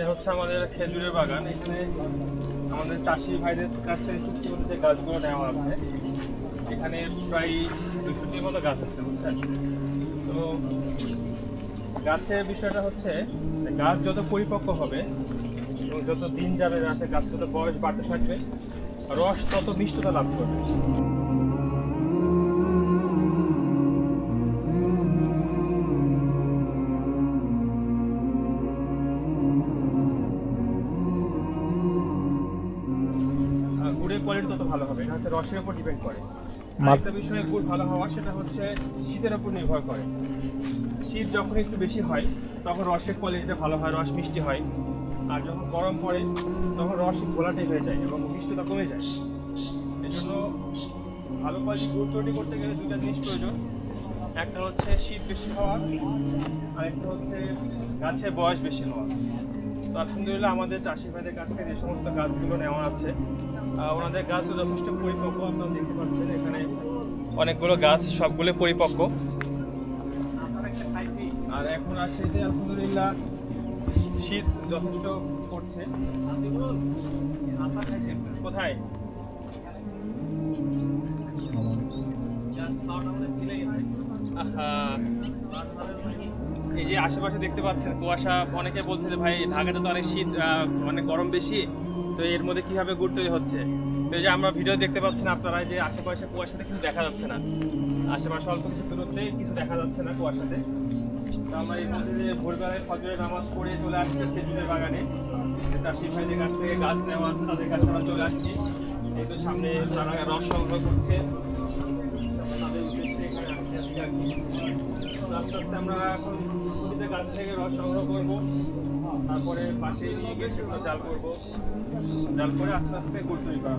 এটা হচ্ছে আমাদের খেজুরের বাগান। এখানে আমাদের চাষি ভাইদের কাছ থেকে চুক্তিবদ্ধ যে গাছগুলো নেওয়া আছে, এখানে প্রায় দুশোটির মতো গাছ আছে, বুঝছেন? তো গাছের বিষয়টা হচ্ছে গাছ যত পরিপক্ক হবে এবং যত দিন যাবে গাছের গাছ, তত বয়স বাড়তে থাকবে, রস তত মিষ্টতা লাভ করবে। আহ, কোয়ালিটি তত ভালো হবে এটা হচ্ছে রসের উপর ডিপেন্ড করে। একটা বিষয়ে গুড় ভালো হওয়া সেটা হচ্ছে শীতের উপর নির্ভর করে। শীত যখন একটু বেশি হয় তখন রসের কোয়ালিটিটা ভালো হয় রস মিষ্টি হয়। আর যখন গরম পড়ে তখন রস ঘোলাটে হয়ে যায় এবং মিষ্টতা কমে যায়। এই জন্য ভালো কোয়ালিটি গুড় তৈরি করতে গেলে দুটা জিনিস প্রয়োজন। একটা হচ্ছে শীত বেশি হওয়া আর একটা হচ্ছে গাছের বয়স বেশি হওয়া। তো আলহামদুলিল্লাহ আমাদের চাষি ভাইদের কাছ থেকে যে সমস্ত গাছগুলো নেওয়া আছে ওনাদের গাছগুলো যথেষ্ট পরিপক্ক, আপনারা দেখতে পাচ্ছেন এখানে অনেকগুলো গাছ, সবগুলো পরিপক্ক। আর এখন আসে যে আলহামদুলিল্লাহ শীত যথেষ্ট পড়ছে। কোথায়? আহা। এই যে আশেপাশে দেখতে পাচ্ছেন, কুয়াশা, অনেকে বলছে যে ভাই, ঢাকাতে তো অনেক শীত মানে গরম বেশি, তো এর মধ্যে কীভাবে তৈরি হচ্ছে? তো এই যে আমরা ভিডিও দেখতে পাচ্ছেন আপনারা যে আশেপাশে কুয়াশাতে কিছু দেখা যাচ্ছে না। আশেপাশে অল্প কিছু দূরত্বে কিছু দেখা যাচ্ছে না কুয়াশাতে। তো আমরা এই মধ্যে যে ভোরবেলায় ফজরের নামাজ পড়ে চলে আসছি খেজুরের বাগানে। চাষি ভাইদের কাছ থেকে গাছ নেওয়া আছে, তাদের কাছে আমরা চলে আসছি। এই তো সামনে তারা রস সংগ্রহ করছে। তাদের উদ্দেশ্যে এখানে আসছি আস্তে আস্তে আমরা এখন নদীতে গাছ থেকে রস সংগ্রহ করব। তারপরে পাশে নিয়ে গিয়ে সেগুলো জাল করব। জাল করে আস্তে আস্তে গুড় তৈরি করা